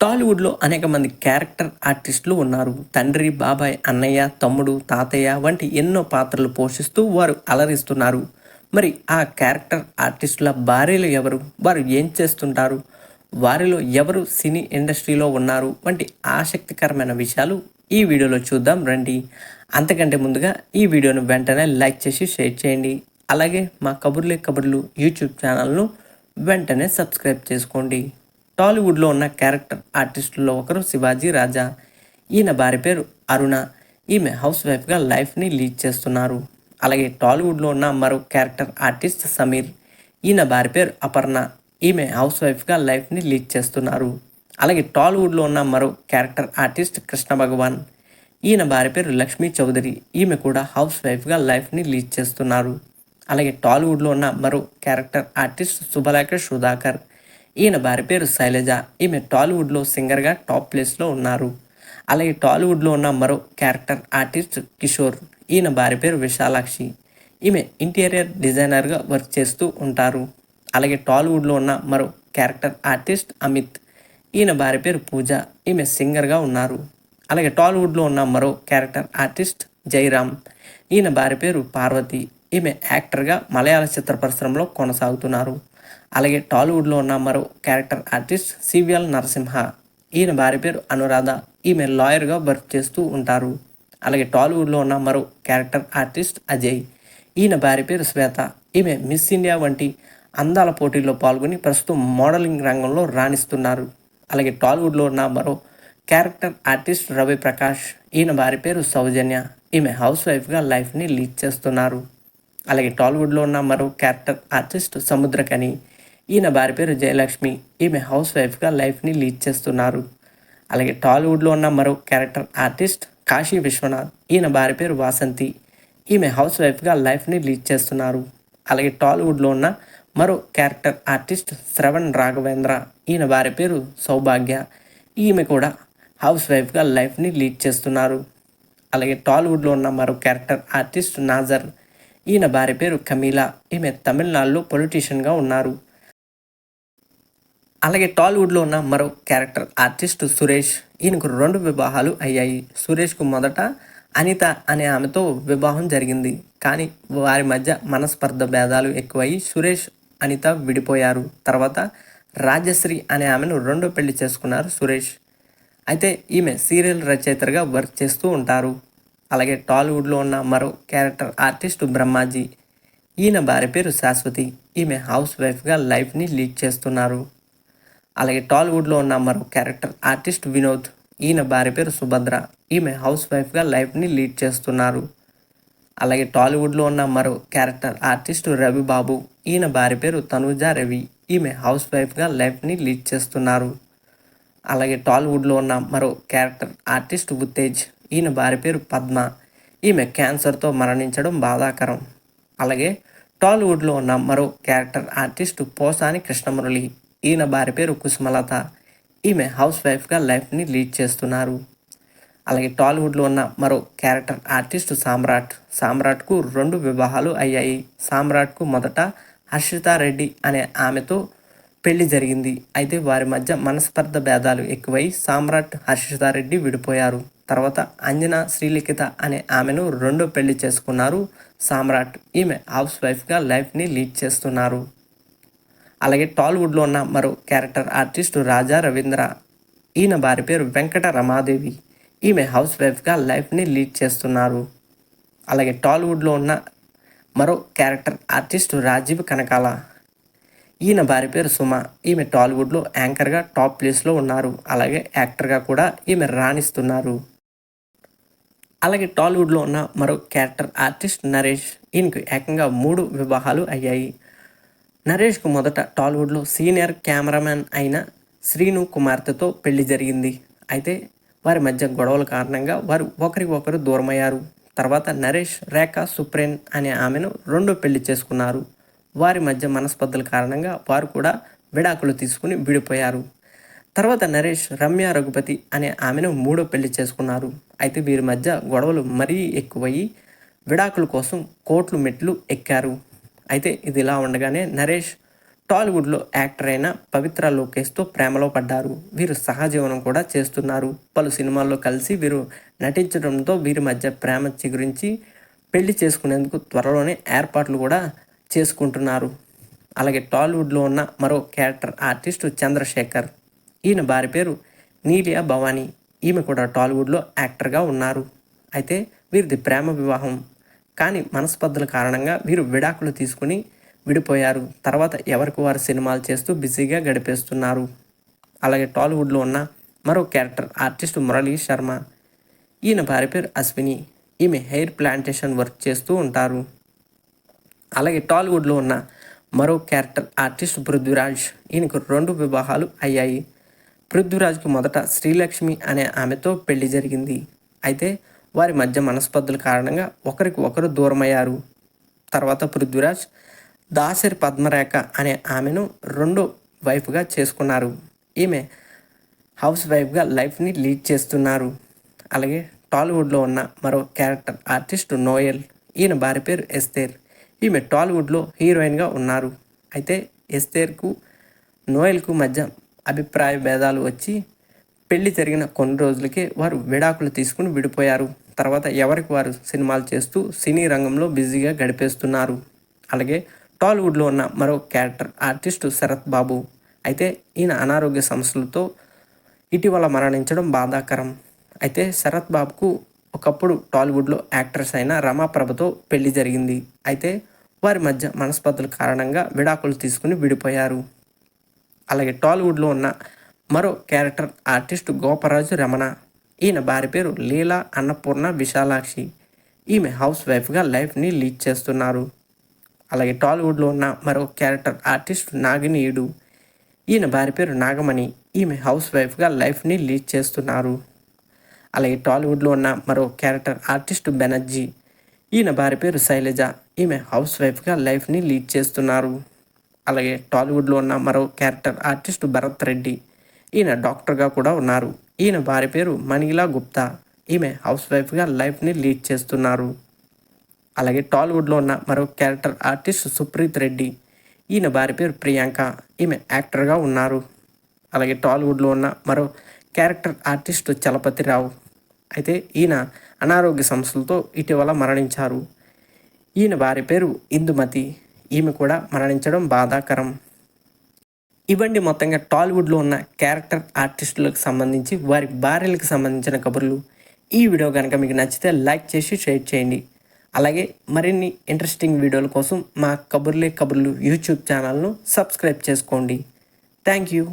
టాలీవుడ్లో అనేక మంది క్యారెక్టర్ ఆర్టిస్టులు ఉన్నారు. తండ్రి బాబాయ్ అన్నయ్య తమ్ముడు తాతయ్య వంటి ఎన్నో పాత్రలు పోషిస్తూ వారు అలరిస్తున్నారు. మరి ఆ క్యారెక్టర్ ఆర్టిస్టుల భార్యలు ఎవరు? వారు ఏం చేస్తుంటారు? వారిలో ఎవరు సినీ ఇండస్ట్రీలో ఉన్నారు? వంటి ఆసక్తికరమైన విషయాలు ఈ వీడియోలో చూద్దాం రండి. అంతకంటే ముందుగా ఈ వీడియోను వెంటనే లైక్ చేసి షేర్ చేయండి. అలాగే మా కబుర్లే కబుర్లు యూట్యూబ్ ఛానల్ను వెంటనే సబ్స్క్రైబ్ చేసుకోండి. టాలీవుడ్లో ఉన్న క్యారెక్టర్ ఆర్టిస్టుల్లో ఒకరు శివాజీ రాజా. ఈయన భార్య పేరు అరుణ. ఈమె హౌస్ వైఫ్గా లైఫ్ని లీడ్ చేస్తున్నారు. అలాగే టాలీవుడ్లో ఉన్న మరో క్యారెక్టర్ ఆర్టిస్ట్ సమీర్. ఈయన భార్య పేరు అపర్ణ. ఈమె హౌస్ వైఫ్గా లైఫ్ని లీడ్ చేస్తున్నారు. అలాగే టాలీవుడ్లో ఉన్న మరో క్యారెక్టర్ ఆర్టిస్ట్ కృష్ణ భగవాన్. ఈయన భార్య పేరు లక్ష్మీ చౌదరి. ఈమె కూడా హౌస్ వైఫ్గా లైఫ్ని లీడ్ చేస్తున్నారు. అలాగే టాలీవుడ్లో ఉన్న మరో క్యారెక్టర్ ఆర్టిస్ట్ శుభలేఖ సుధాకర్. ఈయన భార్య పేరు శైలజ. ఈమె టాలీవుడ్లో సింగర్గా టాప్ ప్లేస్లో ఉన్నారు. అలాగే టాలీవుడ్లో ఉన్న మరో క్యారెక్టర్ ఆర్టిస్ట్ కిషోర్. ఈయన భార్య పేరు విశాలాక్షి. ఈమె ఇంటీరియర్ డిజైనర్గా వర్క్ చేస్తూ ఉంటారు. అలాగే టాలీవుడ్లో ఉన్న మరో క్యారెక్టర్ ఆర్టిస్ట్ అమిత్. ఈయన భార్య పేరు పూజ. ఈమె సింగర్గా ఉన్నారు. అలాగే టాలీవుడ్లో ఉన్న మరో క్యారెక్టర్ ఆర్టిస్ట్ జైరామ్. ఈయన భార్య పేరు పార్వతి. ఈమె యాక్టర్గా మలయాళ చిత్ర పరిశ్రమలో కొనసాగుతున్నారు. అలాగే టాలీవుడ్లో ఉన్న మరో క్యారెక్టర్ ఆర్టిస్ట్ సివిఎల్ నరసింహ. ఈయన భార్య పేరు అనురాధ. ఈమె లాయర్గా వర్క్ చేస్తూ ఉంటారు. అలాగే టాలీవుడ్లో ఉన్న మరో క్యారెక్టర్ ఆర్టిస్ట్ అజయ్. ఈయన భార్య పేరు శ్వేత. ఈమె మిస్ ఇండియా వంటి అందాల పోటీల్లో పాల్గొని ప్రస్తుతం మోడలింగ్ రంగంలో రాణిస్తున్నారు. అలాగే టాలీవుడ్లో ఉన్న మరో క్యారెక్టర్ ఆర్టిస్ట్ రవి ప్రకాష్ ఈయన భార్య పేరు సౌజన్య. ఈమె హౌస్ వైఫ్గా లైఫ్ని లీడ్ చేస్తున్నారు. అలాగే టాలీవుడ్లో ఉన్న మరో క్యారెక్టర్ ఆర్టిస్ట్ సముద్రకని. ఈయన భార్య పేరు జయలక్ష్మి. ఈమె హౌస్ వైఫ్గా లైఫ్ని లీడ్ చేస్తున్నారు. అలాగే టాలీవుడ్లో ఉన్న మరో క్యారెక్టర్ ఆర్టిస్ట్ కాశీ విశ్వనాథ్. ఈయన భార్య పేరు వాసంతి. ఈమె హౌస్ వైఫ్గా లైఫ్ని లీడ్ చేస్తున్నారు. అలాగే టాలీవుడ్లో ఉన్న మరో క్యారెక్టర్ ఆర్టిస్ట్ శ్రవణ్ రాఘవేంద్ర. ఈయన భార్య పేరు సౌభాగ్య. ఈమె కూడా హౌస్ వైఫ్గా లైఫ్ని లీడ్ చేస్తున్నారు. అలాగే టాలీవుడ్లో ఉన్న మరో క్యారెక్టర్ ఆర్టిస్ట్ నాజర్. ఈయన భార్య పేరు కమీలా. ఈమె తమిళనాడులో పొలిటీషియన్గా ఉన్నారు. అలాగే టాలీవుడ్లో ఉన్న మరో క్యారెక్టర్ ఆర్టిస్ట్ సురేష్. ఈయనకు రెండు వివాహాలు అయ్యాయి. సురేష్కు మొదట అనిత అనే ఆమెతో వివాహం జరిగింది. కానీ వారి మధ్య మనస్పర్ధ భేదాలు ఎక్కువయ్యి సురేష్ అనిత విడిపోయారు. తర్వాత రాజశ్రీ అనే ఆమెను రెండో పెళ్ళి చేసుకున్నారు సురేష్. అయితే ఈమె సీరియల్ రచయితగా వర్క్ చేస్తూ ఉంటారు. అలాగే టాలీవుడ్లో ఉన్న మరో క్యారెక్టర్ ఆర్టిస్ట్ బ్రహ్మాజీ. ఈయన భార్య పేరు శాశ్వతి. ఈమె హౌస్ వైఫ్గా లైఫ్ని లీడ్ చేస్తున్నారు. అలాగే టాలీవుడ్లో ఉన్న మరో క్యారెక్టర్ ఆర్టిస్ట్ వినోద్. ఈయన భార్య పేరు సుభద్ర. ఈమె హౌస్ వైఫ్గా లైఫ్ని లీడ్ చేస్తున్నారు. అలాగే టాలీవుడ్లో ఉన్న మరో క్యారెక్టర్ ఆర్టిస్ట్ రవి బాబు ఈయన భార్య పేరు తనూజ రవి. ఈమె హౌస్ వైఫ్గా లైఫ్ని లీడ్ చేస్తున్నారు. అలాగే టాలీవుడ్లో ఉన్న మరో క్యారెక్టర్ ఆర్టిస్ట్ ఉత్తేజ్. ఈయన భార్య పేరు పద్మ. ఈమె క్యాన్సర్తో మరణించడం బాధాకరం. అలాగే టాలీవుడ్లో ఉన్న మరో క్యారెక్టర్ ఆర్టిస్ట్ పోసాని కృష్ణమురళి. ఈయన భార్య పేరు కుసుమలత. ఈమె హౌస్ వైఫ్గా లైఫ్ని లీడ్ చేస్తున్నారు. అలాగే టాలీవుడ్లో ఉన్న మరో క్యారెక్టర్ ఆర్టిస్ట్ సామ్రాట్. సామ్రాట్కు రెండు వివాహాలు అయ్యాయి. సామ్రాట్కు మొదట హర్షితా రెడ్డి అనే ఆమెతో పెళ్ళి జరిగింది. అయితే వారి మధ్య మనస్పర్ధ భేదాలు ఎక్కువై సామ్రాట్ హర్షితా రెడ్డి విడిపోయారు. తర్వాత అంజనా శ్రీలిఖిత అనే ఆమెను రెండో పెళ్ళి చేసుకున్నారు సామ్రాట్. ఈమె హౌస్ వైఫ్గా లైఫ్ని లీడ్ చేస్తున్నారు. అలాగే టాలీవుడ్లో ఉన్న మరో క్యారెక్టర్ ఆర్టిస్ట్ రాజా రవీంద్ర. ఈయన భార్య పేరు వెంకట రమాదేవి. ఈమె హౌస్ వైఫ్గా లైఫ్ని లీడ్ చేస్తున్నారు. అలాగే టాలీవుడ్లో ఉన్న మరో క్యారెక్టర్ ఆర్టిస్ట్ రాజీవ్ కనకాల. ఈయన భార్య పేరు సుమ. ఈమె టాలీవుడ్లో యాంకర్గా టాప్ ప్లేస్లో ఉన్నారు. అలాగే యాక్టర్గా కూడా ఈమె రాణిస్తున్నారు. అలాగే టాలీవుడ్లో ఉన్న మరో క్యారెక్టర్ ఆర్టిస్ట్ నరేష్. ఈయనకు ఏకంగా మూడు వివాహాలు అయ్యాయి. నరేష్కు మొదట టాలీవుడ్లో సీనియర్ కెమెరామ్యాన్ అయిన శ్రీను కుమార్తెతో పెళ్ళి జరిగింది. అయితే వారి మధ్య గొడవల కారణంగా వారు ఒకరి ఒకరు దూరమయ్యారు. తర్వాత నరేష్ రేఖ సుప్రేన్ అనే ఆమెను రెండో పెళ్ళి చేసుకున్నారు. వారి మధ్య మనస్పర్ధల కారణంగా వారు కూడా విడాకులు తీసుకుని విడిపోయారు. తర్వాత నరేష్ రమ్య రఘుపతి అనే ఆమెను మూడో పెళ్ళి చేసుకున్నారు. అయితే వీరి మధ్య గొడవలు మరీ ఎక్కువయ్యి విడాకుల కోసం కోట్లు మెట్లు ఎక్కారు. అయితే ఇది ఇలా ఉండగానే నరేష్ టాలీవుడ్లో యాక్టర్ అయిన పవిత్ర లోకేష్తో ప్రేమలో పడ్డారు. వీరు సహజీవనం కూడా చేస్తున్నారు. పలు సినిమాల్లో కలిసి వీరు నటించడంతో వీరి మధ్య ప్రేమ చిగురించి పెళ్ళి చేసుకునేందుకు త్వరలోనే ఏర్పాట్లు కూడా చేసుకుంటున్నారు. అలాగే టాలీవుడ్లో ఉన్న మరో క్యారెక్టర్ ఆర్టిస్టు చంద్రశేఖర్. ఈయన భార్య పేరు నీలియా భవానీ. ఈమె కూడా టాలీవుడ్లో యాక్టర్గా ఉన్నారు. అయితే వీరిది ప్రేమ వివాహం. కానీ మనస్పర్ధల కారణంగా వీరు విడాకులు తీసుకుని విడిపోయారు. తర్వాత ఎవరికి వారు సినిమాలు చేస్తూ బిజీగా గడిపేస్తున్నారు. అలాగే టాలీవుడ్లో ఉన్న మరో క్యారెక్టర్ ఆర్టిస్ట్ మురళీ శర్మ. ఈయన భార్య పేరు అశ్విని. ఈమె హెయిర్ ప్లాంటేషన్ వర్క్ చేస్తూ ఉంటారు. అలాగే టాలీవుడ్లో ఉన్న మరో క్యారెక్టర్ ఆర్టిస్ట్ పృథ్వీరాజ్. ఈయనకు రెండు వివాహాలు అయ్యాయి. పృథ్వీరాజ్కి మొదట శ్రీలక్ష్మి అనే ఆమెతో పెళ్ళి జరిగింది. అయితే వారి మధ్య మనస్పర్ధల కారణంగా ఒకరికి ఒకరు దూరమయ్యారు. తర్వాత పృథ్వీరాజ్ దాసరి పద్మరేఖ అనే ఆమెను రెండో వైఫ్గా చేసుకున్నారు. ఈమె హౌస్ వైఫ్గా లైఫ్ని లీడ్ చేస్తున్నారు. అలాగే టాలీవుడ్లో ఉన్న మరో క్యారెక్టర్ ఆర్టిస్ట్ నోయల్ ఈయన భార్య పేరు ఎస్తేర్. ఈమె టాలీవుడ్లో హీరోయిన్గా ఉన్నారు. అయితే ఎస్తేర్కు నోయల్కు మధ్య అభిప్రాయ భేదాలు వచ్చి పెళ్ళి జరిగిన కొన్ని రోజులకే వారు విడాకులు తీసుకుని విడిపోయారు. తర్వాత ఎవరికి వారు సినిమాలు చేస్తూ సినీ రంగంలో బిజీగా గడిపేస్తున్నారు. అలాగే టాలీవుడ్లో ఉన్న మరో క్యారెక్టర్ ఆర్టిస్టు శరత్ బాబు. అయితే ఈయన అనారోగ్య సమస్యలతో ఇటీవల మరణించడం బాధాకరం. అయితే శరత్ బాబుకు ఒకప్పుడు టాలీవుడ్లో యాక్ట్రెస్ అయిన రమాప్రభతో పెళ్ళి జరిగింది. అయితే వారి మధ్య మనస్పర్ధల కారణంగా విడాకులు తీసుకుని విడిపోయారు. అలాగే టాలీవుడ్లో ఉన్న మరో క్యారెక్టర్ ఆర్టిస్ట్ గోపరాజు రమణ. ఈయన భార్య పేరు లీలా అన్నపూర్ణ విశాలాక్షి. ఈమె హౌస్ వైఫ్గా లైఫ్ని లీడ్ చేస్తున్నారు. అలాగే టాలీవుడ్లో ఉన్న మరో క్యారెక్టర్ ఆర్టిస్ట్ నాగినీయుడు. ఈయన భార్య పేరు నాగమణి. ఈమె హౌస్ వైఫ్గా లైఫ్ని లీడ్ చేస్తున్నారు. అలాగే టాలీవుడ్లో ఉన్న మరో క్యారెక్టర్ ఆర్టిస్ట్ బెనర్జీ. ఈయన భార్య పేరు శైలజ. ఈమె హౌస్ వైఫ్గా లైఫ్ని లీడ్ చేస్తున్నారు. అలాగే టాలీవుడ్లో ఉన్న మరో క్యారెక్టర్ ఆర్టిస్ట్ భరత్ రెడ్డి. ఈయన డాక్టర్గా కూడా ఉన్నారు. ఈయన భార్య పేరు మనీలా గుప్తా. ఈమె హౌస్ వైఫ్గా లైఫ్ని లీడ్ చేస్తున్నారు. అలాగే టాలీవుడ్లో ఉన్న మరో క్యారెక్టర్ ఆర్టిస్ట్ సుప్రీత్ రెడ్డి. ఈయన భార్య పేరు ప్రియాంక. ఈమె యాక్టర్గా ఉన్నారు. అలాగే టాలీవుడ్లో ఉన్న మరో క్యారెక్టర్ ఆర్టిస్ట్ చలపతిరావు అయితే ఈయన అనారోగ్య సమస్యలతో ఇటీవల మరణించారు. ఈయన భార్య పేరు ఇందుమతి. ఈమె కూడా మరణించడం బాధాకరం. ఇవ్వండి మొత్తంగా టాలీవుడ్లో ఉన్న క్యారెక్టర్ ఆర్టిస్టులకు సంబంధించి వారి భార్యలకు సంబంధించిన కబుర్లు. ఈ వీడియో కనుక మీకు నచ్చితే లైక్ చేసి షేర్ చేయండి. అలాగే మరిన్ని ఇంట్రెస్టింగ్ వీడియోల కోసం మా కబుర్లే కబుర్లు యూట్యూబ్ ఛానల్ను సబ్స్క్రైబ్ చేసుకోండి. Thank you.